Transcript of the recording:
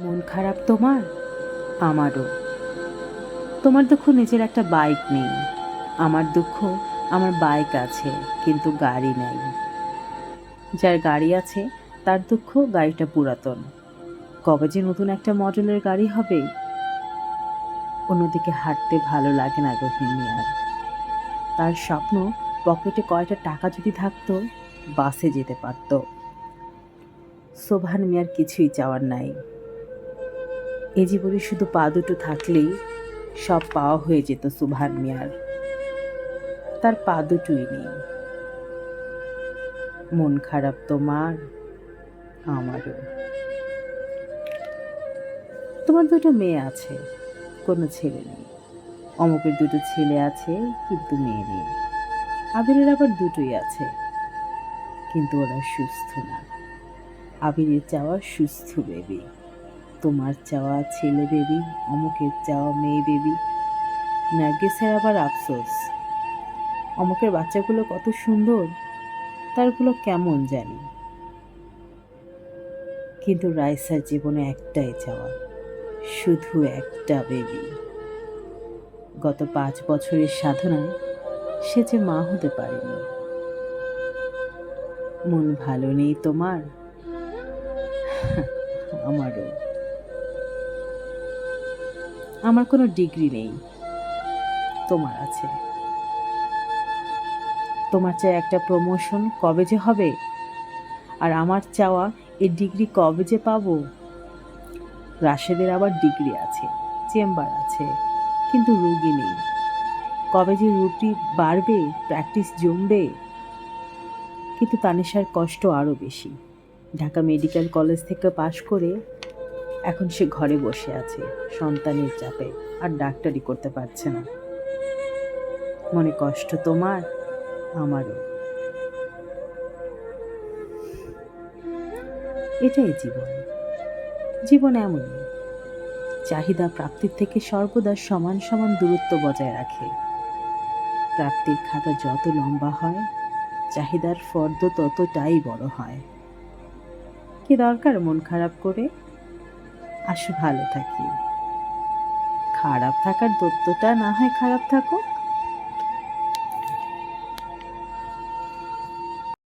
মন খারাপ তোমার? আমারও। তোমার দুঃখ নিজের একটা বাইক নেই। আমার দুঃখ আমার বাইক আছে, কিন্তু গাড়ি নেই। যার গাড়ি আছে, তার দুঃখ গাড়িটা পুরাতন। কবে যে নতুন একটা মডেলের গাড়ি হবে? অন্যদিকে হাঁটতে ভালো লাগে না রহিম তার স্বপ্ন পকেটে কয়টা টাকা যদি থাকতো, বাসে যেতে পারতো। সোভান মিয়ার কিছুই চাওয়ার নাই। এ জীবনে শুধু পা দুটো থাকলেই সব পাওয়া হয়ে যেত সুভান মিয়ার। তার পা দুটোই নেই। মন খারাপ তোমার, আমারও। তোমার দুটো মেয়ে আছে, কোনো ছেলে নেই। অমুকের দুটো ছেলে আছে, কিন্তু মেয়ে নেই। আবিরের আবার দুটোই আছে, কিন্তু ওরা সুস্থ না। আবিরের চাওয়া সুস্থ বেবি। তোমার চাওয়া ছেলে বেবি, অমুকের চাওয়া মেয়ে বেবি। নার্গিসের আবার আফসোস। অমুকের বাচ্চাগুলো কত সুন্দর, তারগুলো কেমন জানি। কিন্তু রাইসার জীবনে একটাই চাওয়া, শুধু একটা বেবি। গত পাঁচ বছরের সাধনায় সে যে মা হতে পারেনি। মন ভালো নেই তোমার? আমারও। আমার কোনো ডিগ্রি নেই। তোমার আছে। তোমার চাই একটা প্রমোশন কবে যে হবে? আর আমার চাওয়া এই ডিগ্রি কবে যে পাবো? রাশেদের আবার ডিগ্রি আছে, চেম্বার আছে, কিন্তু রুগী নেই। কবে যে রুগী বাড়বে, প্র্যাকটিস জমবে। কিন্তু তানিশার কষ্ট আরও বেশি। ঢাকা মেডিকেল কলেজ থেকে পাশ করে এখন সে ঘরে বসে আছে, সন্তানের চাপে, আর ডাক্তারি করতে পারছে না। মনে কষ্ট তোমার? আমারও। এটাই জীবন। জীবন এমনই চাহিদা প্রাপ্তির থেকে সর্বদা সমান সমান দূরত্ব বজায় রাখে। প্রাপ্তির খাতা যত লম্বা হয়, চাহিদার ফর্দ ততটাই বড় হয়। কি দরকার মন খারাপ করে? আসো ভালো থাকি। খারাপ থাকার দত্তটা না হয় খারাপ থাকুক।